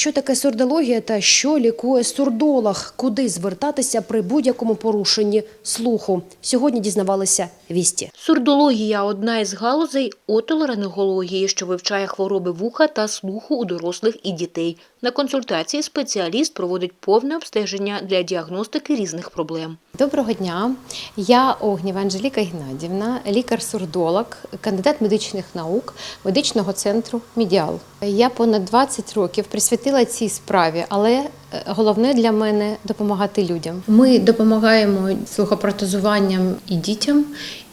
Що таке сурдологія та що лікує сурдолог? Куди звертатися при будь-якому порушенні слуху? Сьогодні дізнавалися вісті. Сурдологія одна із галузей отоларингології, що вивчає хвороби вуха та слуху у дорослих і дітей. На консультації спеціаліст проводить повне обстеження для діагностики різних проблем. Доброго дня. Я Огнєва Анжеліка Геннадівна, лікар-сурдолог, кандидат медичних наук медичного центру Медіал. Я понад 20 років присвятила цій справі, але е, головне для мене допомагати людям. Ми допомагаємо слухопротезуванням і дітям.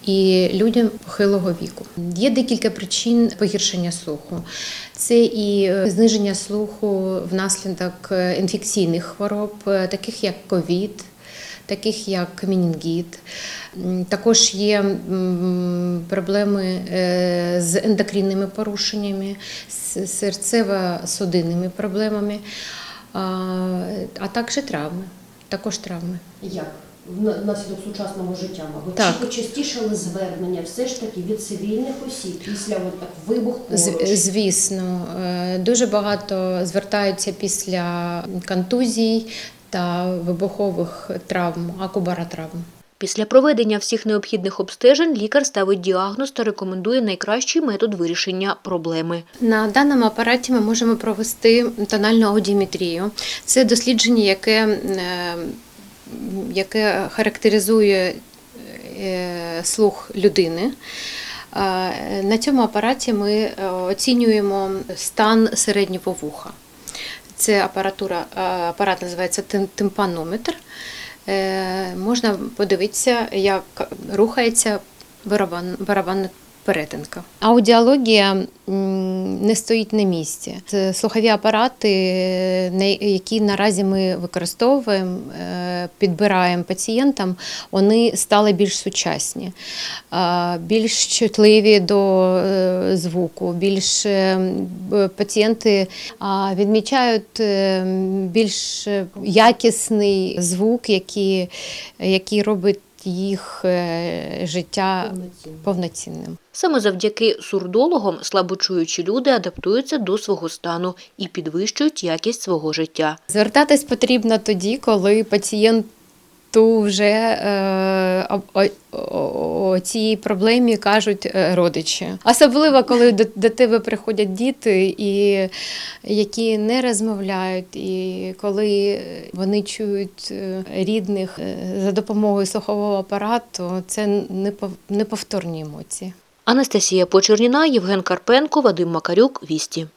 І людям похилого віку є декілька причин погіршення слуху. Це і е, зниження слуху внаслідок е, інфекційних хвороб, таких як ковід, таких як менінгіт. М, Також є проблеми е, з ендокринними порушеннями, з серцево-судинними проблемами, а а також травми. Також травми. Як внаслідок сучасного життя, мабуть, Так. чи почастішали звернення все ж таки від цивільних осіб після от так вибух поруч? Звісно, е, дуже багато звертаються після контузій та вибухових травм, акубаротравм. Після проведення всіх необхідних обстежень лікар ставить діагноз та рекомендує найкращий метод вирішення проблеми. На даному апараті ми можемо провести тональну аудіметрію. Це дослідження, яке, е, яке характеризує е, слух людини. Е, На цьому апараті ми оцінюємо стан середнього вуха. Це апаратура, е, апарат називається тим- тимпанометр. Е, Можна подивитися, як рухається барабан, барабанна перетинка. Аудіологія не стоїть на місці. Це слухові апарати, е, які наразі ми використовуємо, е, підбираємо пацієнтам, вони стали більш сучасні, е, більш чутливі до звуку, більш пацієнти відмічають більш якісний звук, який, який робить їх е, життя повноцінним. повноцінним. Саме завдяки сурдологам слабочуючі люди адаптуються до свого стану і підвищують якість свого життя. Звертатись потрібно тоді, коли пацієнту вже е, о, цій проблемі кажуть е, родичі. Особливо, коли до, до тебе приходять діти, і, які не розмовляють, і коли вони чують е, рідних за допомогою слухового апарату, це непов- неповторні емоції. Анастасія Почерніна, Євген Карпенко, Вадим Макарюк, Вісті.